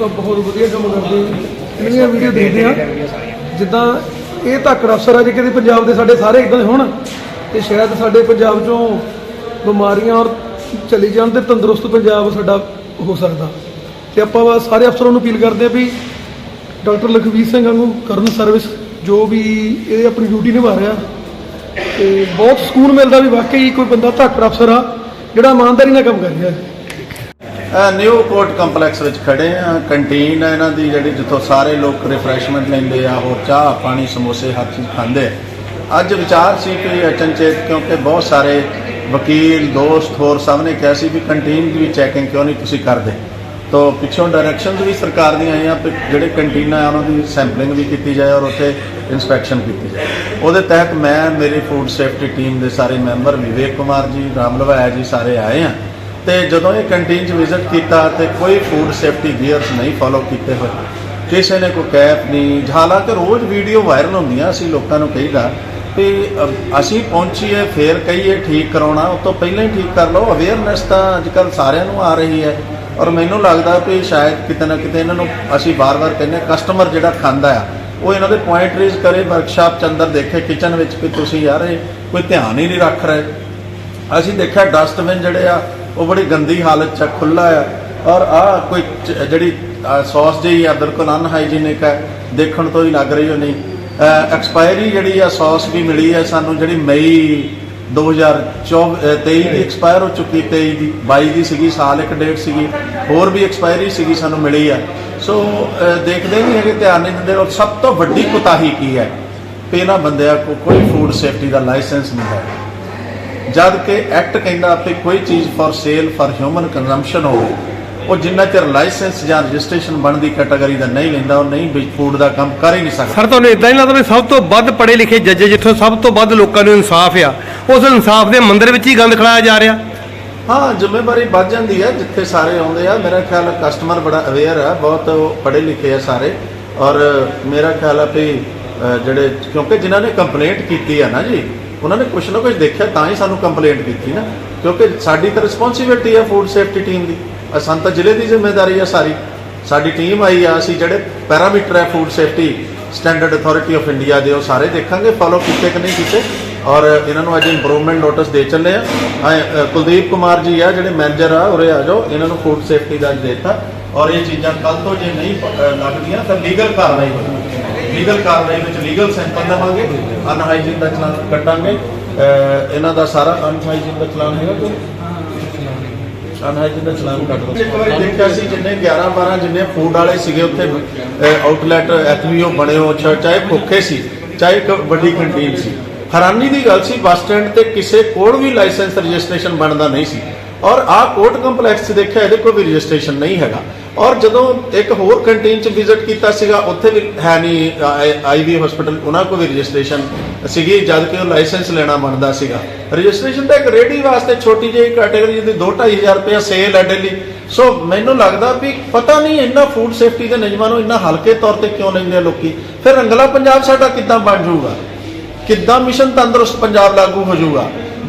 ਸਾਹਿਬ ਬਹੁਤ ਵਧੀਆ ਕੰਮ ਕਰਦੇ ਇਹਨਾਂ ਵੀਡੀਓ ਦੇਖਦੇ ਆ। ਜਿੱਦਾਂ ਇਹ ਧੱਕੜ ਅਫਸਰ ਆ ਜੇ ਕਿਤੇ ਪੰਜਾਬ ਦੇ ਸਾਡੇ ਸਾਰੇ ਇਦਾਂ ਦੇ ਹੋਣ। ਤੇ ਸ਼ਾਇਦ ਸਾਡੇ ਪੰਜਾਬ ਚੋਂ ਬਿਮਾਰੀਆਂ ਔਰ ਚਲੀ ਜਾਣ ਤੇ ਤੰਦਰੁਸਤ ਪੰਜਾਬ ਸਾਡਾ ਹੋ ਸਕਦਾ। ਤੇ ਆਪਾਂ ਸਾਰੇ ਅਫਸਰਾਂ ਨੂੰ ਅਪੀਲ ਕਰਦੇ ਆ ਵੀ ਡਾਕਟਰ ਲਖਵੀਰ ਸਿੰਘ ਵਾਂਗੂ ਕਰਨ ਸਰਵਿਸ ਜੋ ਵੀ ਇਹ ਆਪਣੀ ਡਿਊਟੀ ਨਿਭਾ ਰਿਹਾ। ਤੇ ਬਹੁਤ ਸਕੂਨ ਮਿਲਦਾ ਵੀ ਵਾਕਈ ਕੋਈ ਬੰਦਾ ਧਾਕੜ ਅਫਸਰ ਆ, ਜਿਹੜਾ ਇਮਾਨਦਾਰੀ ਨਾਲ ਕੰਮ ਕਰ ਰਿਹਾ। ਹੈ ਨਿਊ ਕੋਰਟ ਕੰਪਲੈਕਸ ਵਿੱਚ ਖੜੇ ਆ ਕੰਟੀਨ ਹੈ ਇਹਨਾਂ ਦੀ ਜਿਹੜੀ ਜਿੱਥੋਂ ਸਾਰੇ ਲੋਕ ਰਿਫਰੈਸ਼ਮੈਂਟ ਲੈਂਦੇ ਆ, ਹੋਰ ਚਾਹ, ਪਾਣੀ, ਸਮੋਸੇ ਹਰ ਚੀਜ਼ ਖਾਂਦੇ। ਅੱਜ ਵਿਚਾਰ ਸੀ ਕਿ ਅਚਨਚੇਤ ਕਿਉਂਕਿ ਬਹੁਤ ਸਾਰੇ ਵਕੀਲ, ਦੋਸਤ ਹੋਰ ਸਭ ਨੇ ਕਿਹਾ ਸੀ ਵੀ ਕੰਟੀਨ ਦੀ ਵੀ ਚੈਕਿੰਗ ਕਿਉਂ ਨਹੀਂ ਤੁਸੀਂ ਕਰਦੇ। ਤੋ ਪਿੱਛੋਂ ਡਾਇਰੈਕਸ਼ਨਸ ਵੀ ਸਰਕਾਰ ਦੀਆਂ ਆਈਆਂ ਕਿ ਜਿਹੜੇ ਕੰਟੀਨਾਂ ਆ, ਉਹਨਾਂ ਦੀ ਸੈਂਪਲਿੰਗ ਵੀ ਕੀਤੀ ਜਾਏ ਔਰ ਉੱਥੇ ਇਨਸਪੈਕਸ਼ਨ ਕੀਤੀ ਜਾਏ। ਉਹਦੇ ਤਹਿਤ ਮੈਂ, ਮੇਰੀ ਫੂਡ ਸੇਫਟੀ ਟੀਮ ਦੇ ਸਾਰੇ ਮੈਂਬਰ ਵਿਵੇਕ ਕੁਮਾਰ ਜੀ, ਰਾਮ ਲਵਾਇਆ ਜੀ ਸਾਰੇ ਆਏ ਆ। ਤੇ ਜਦੋਂ ਇਹ ਕੰਟੀਨ 'ਚ ਵਿਜ਼ਿਟ ਕੀਤਾ ਤੇ ਕੋਈ ਫੂਡ ਸੇਫਟੀ ਗੀਅਰਸ ਨਹੀਂ ਫਾਲੋ ਕੀਤੇ ਹੋਏ। ਕਿਸੇ ਨੇ ਕੋਈ ਕੈਪ ਨਹੀਂ। ਹਾਲਾਂਕਿ ਰੋਜ਼ ਵੀਡੀਓ ਵਾਇਰਲ ਹੁੰਦੀਆਂ ਅਸੀਂ ਲੋਕਾਂ ਨੂੰ ਕਹੀਦਾ ਕਿ ਅ, ਅਸੀਂ ਪਹੁੰਚੀਏ ਫੇਰ ਕਹੀਏ ਠੀਕ ਕਰਾਉਣਾ ਉਹ ਤੋਂ ਪਹਿਲਾਂ ਹੀ ਠੀਕ ਕਰ ਲਓ। ਅਵੇਅਰਨੈਸ ਤਾਂ ਅੱਜਕੱਲ ਸਾਰਿਆਂ ਨੂੰ ਆ ਰਹੀ ਹੈ। ਔਰ ਮੈਨੂੰ ਲੱਗਦਾ ਕਿ ਸ਼ਾਇਦ ਕਿਤੇ ਨਾ ਕਿਤੇ ਇਹਨਾਂ ਨੂੰ ਅਸੀਂ ਬਾਰ-ਬਾਰ ਕਹਿੰਦੇ ਕਸਟਮਰ ਜਿਹੜਾ ਖਾਂਦਾ ਆ ਉਹ ਇਹਨਾਂ ਦੇ ਪੁਆਇੰਟ ਰੇਜ਼ ਕਰੇ ਵਰਕਸ਼ਾਪ ਚ ਅੰਦਰ ਦੇਖੇ ਕਿਚਨ ਵਿੱਚ ਕਿ ਤੁਸੀਂ ਯਾਰ ਇਹ ਕੋਈ ਧਿਆਨ ਹੀ ਨਹੀਂ ਰੱਖ ਰਹੇ। ਅਸੀਂ ਦੇਖਿਆ ਡਸਟਬਿਨ ਜਿਹੜੇ ਆ ਉਹ ਬੜੀ ਗੰਦੀ ਹਾਲਤ ਚ ਖੁੱਲਾ ਆ। ਔਰ ਆ ਕੋਈ ਜਿਹੜੀ ਸੌਸ ਜਿਹੀ ਆ, ਬਿਲਕੁਲ ਅਨਹਾਈਜੀਨਿਕ ਹੈ ਦੇਖਣ ਤੋਂ ਹੀ ਲੱਗ ਰਹੀ ਹੋ ਨਹੀਂ ਐਕਸਪਾਇਰੀ ਜਿਹੜੀ ਆ, ਸੌਸ ਵੀ ਮਿਲੀ ਹੈ ਸਾਨੂੰ, ਜਿਹੜੀ ਮਈ 2023 ਦੀ ਐਕਸਪਾਇਰ ਹੋ ਚੁੱਕੀ 23 ਦੀ 22 ਦੀ ਸੀਗੀ, ਸਾਲ ਇੱਕ ਡੇਟ ਸੀਗੀ। ਹੋਰ ਵੀ ਐਕਸਪਾਇਰੀ ਸੀਗੀ, ਸਾਨੂੰ ਮਿਲੀ ਆ। ਸੋ ਦੇਖਦੇ ਨਹੀਂ ਹੈਗੇ, ਧਿਆਨ ਨਹੀਂ ਦਿੰਦੇ। ਔਰ ਸਭ ਤੋਂ ਵੱਡੀ ਕੁਤਾਹੀ ਕੀ ਹੈ? ਕਿ ਇਹਨਾਂ ਬੰਦਿਆਂ ਕੋ ਕੋਈ ਫੂਡ ਸੇਫਟੀ ਦਾ ਲਾਇਸੈਂਸ ਨਹੀਂ ਹੈ। ਜਦ ਕਿ ਐਕਟ ਕਹਿੰਦਾ ਕਿ ਕੋਈ ਚੀਜ਼ for sale for human consumption ਹੋਵੇ ਉਹ ਜਿੰਨਾ ਚਿਰ ਲਾਇਸੈਂਸ ਜਾਂ ਰਜਿਸਟ੍ਰੇਸ਼ਨ ਬਣਦੀ ਕੈਟਾਗਰੀ ਦਾ ਨਹੀਂ ਲੈਂਦਾ ਉਹ ਨਹੀਂ ਫੂਡ ਦਾ ਕੰਮ ਕਰ ਹੀ ਨਹੀਂ ਸਕਦਾ। ਸਰ ਤੁਹਾਨੂੰ ਇਦਾਂ ਹੀ ਲੱਗਦਾ ਵੀ ਸਭ ਤੋਂ ਵੱਧ ਪੜ੍ਹੇ ਲਿਖੇ ਜੱਜ ਜਿੱਥੋਂ ਸਭ ਤੋਂ ਵੱਧ ਲੋਕਾਂ ਨੂੰ ਇਨਸਾਫ ਆ ਉਸ ਇਨਸਾਫ ਦੇ ਮੰਦਿਰ ਵਿੱਚ ਹੀ ਗੰਦ ਖੜਾਇਆ ਜਾ ਰਿਹਾ। ਹਾਂ ਜ਼ਿੰਮੇਵਾਰੀ ਵੱਧ ਜਾਂਦੀ ਹੈ ਜਿੱਥੇ ਸਾਰੇ ਆਉਂਦੇ ਆ। ਮੇਰਾ ਖਿਆਲ ਹੈ ਕਸਟਮਰ ਬੜਾ ਅਵੇਅਰ ਹੈ ਬਹੁਤ ਪੜ੍ਹੇ ਲਿਖੇ ਆ ਸਾਰੇ। ਔਰ ਮੇਰਾ ਖਿਆਲ ਹੈ ਵੀ ਜਿਹੜੇ ਕਿਉਂਕਿ ਜਿਨ੍ਹਾਂ ਨੇ ਕੰਪਲੇਂਟ ਕੀਤੀ ਹੈ ਨਾ ਜੀ ਉਹਨਾਂ ਨੇ ਕੁਝ ਨਾ ਕੁਝ ਦੇਖਿਆ ਤਾਂ ਹੀ ਸਾਨੂੰ ਕੰਪਲੇਂਟ ਕੀਤੀ ਨਾ। ਕਿਉਂਕਿ ਸਾਡੀ ਤਾਂ ਰਿਸਪੌਂਸਿਬਿਲਟੀ ਹੈ ਫੂਡ ਸੇਫਟੀ ਟੀਮ ਦੀ। ਅ, ਤਾਂ ਜ਼ਿਲ੍ਹੇ ਦੀ ਜ਼ਿੰਮੇਵਾਰੀ ਹੈ ਸਾਰੀ। ਸਾਡੀ ਟੀਮ ਆਈ ਆ ਅਸੀਂ ਜਿਹੜੇ ਪੈਰਾਮੀਟਰ ਹੈ Food Safety Standard Authority of India ਦੇ ਉਹ ਸਾਰੇ ਦੇਖਾਂਗੇ ਫਾਲੋ ਕੀਤੇ ਕਿ ਨਹੀਂ ਕੀਤੇ। ਔਰ ਇਹਨਾਂ ਨੂੰ ਅੱਜ ਇੰਪਰੂਵਮੈਂਟ ਨੋਟਿਸ ਦੇ ਚੱਲੇ ਆ। ਕੁਲਦੀਪ ਕੁਮਾਰ ਜੀ ਆ ਜਿਹੜੇ ਮੈਨੇਜਰ ਆ ਉਰੇ ਆ ਜਾਓ। ਇਹਨਾਂ ਨੂੰ ਫੂਡ ਸੇਫਟੀ ਦਾ ਅੱਜ ਦੇਤਾ। ਔਰ ਇਹ ਚੀਜ਼ਾਂ ਕੱਲ ਤੋਂ ਜੇ ਨਹੀਂ ਲੱਗਦੀਆਂ ਤਾਂ ਲੀਗਲ ਕਾਰਵਾਈ ਹੋਵੇਗੀ। ਲੀਗਲ ਕਾਰਵਾਈ ਵਿੱਚ ਲੀਗਲ ਸੈਂਪਲ ਦੇਵਾਂਗੇ। ਅਨਹਾਈਜੀਨ ਦਾ ਚਲਾਨ ਕੱਟਾਂਗੇ ਅ, ਇਹਨਾਂ ਦਾ ਸਾਰਾ ਅਨਹਾਈਜੀਨ ਦਾ ਚਲਾਨ ਹੈਗਾ ਕੋਈ? ਅਨਹਾਈਜੀਨ ਦਾ ਚਲਾਨ ਕੱਟ ਦੋ ਇੱਕ ਵਾਰੀ ਦੇਖਿਆ ਸੀ ਜਿੰਨੇ 11 12 ਜਿੰਨੇ ਫੂਡ ਵਾਲੇ ਸੀਗੇ ਉੱਥੇ ਆਊਟਲੈਟ ਐਫਬੀਓ ਬਣੇ ਹੋ ਚਾ- ਚਾਹੇ ਭੁੱਖੇ ਸੀ ਚਾਹੇ ਇੱਕ ਵੱਡੀ ਕੰਟੀਨ ਸੀ। ਹੈਰਾਨੀ ਦੀ ਗੱਲ ਸੀ ਬੱਸ ਸਟੈਂਡ ਤੇ ਕਿਸੇ ਕੋਲ ਵੀ ਲਾਇਸੈਂਸ ਰਜਿਸਟ੍ਰੇਸ਼ਨ ਬਣਦਾ ਨਹੀਂ ਸੀ। ਔਰ ਆ ਕੋਰਟ ਕੰਪਲੈਕਸ 'ਚ ਦੇਖਿਆ, ਇਹਦੇ ਕੋਈ ਵੀ ਰਜਿਸਟ੍ਰੇਸ਼ਨ ਨਹੀਂ ਹੈਗਾ। ਔਰ ਜਦੋਂ ਇੱਕ ਹੋਰ ਕੰਟੀਨ 'ਚ ਵਿਜ਼ਿਟ ਕੀਤਾ ਸੀਗਾ, ਉੱਥੇ ਵੀ ਹੈ ਨਹੀਂ ਆਈਵੀ ਹਸਪੀਟਲ ਉਹਨਾਂ ਕੋਲ ਵੀ ਰਜਿਸਟ੍ਰੇਸ਼ਨ ਸੀਗੀ, ਜਦ ਕਿ ਉਹ ਲਾਇਸੈਂਸ ਲੈਣਾ ਬਣਦਾ ਸੀਗਾ। ਰਜਿਸਟ੍ਰੇਸ਼ਨ ਤਾਂ ਇੱਕ ਰੇਡੀ ਵਾਸਤੇ ਛੋਟੀ ਜਿਹੀ ਕੈਟਾਗਰੀ ਜਿਹਦੀ 2-2500 ਰੁਪਏ ਸੇਲ ਹੈ ਡੇਲੀ ਸੋ ਮੈਨੂੰ ਲੱਗਦਾ ਵੀ ਪਤਾ ਨਹੀਂ ਇੰਨਾ ਫੂਡ ਸੇਫਟੀ ਦੇ ਨਿਯਮਾਂ ਨੂੰ ਇੰਨਾ ਹਲਕੇ ਤੌਰ ਤੇ ਕਿਉਂ ਲੈਂਦੇ ਆ ਲੋਕੀ। ਫਿਰ ਰੰਗਲਾ ਪੰਜਾਬ ਸਾਡਾ ਕਿੱਦਾਂ ਬਣ ਜਾਊਗਾ? ਕਿੱਦਾਂ ਮਿਸ਼ਨ ਤੰਦਰੁਸਤ ਪੰਜਾਬ ਲਾਗੂ ਹੋ ਜਾਊਗਾ?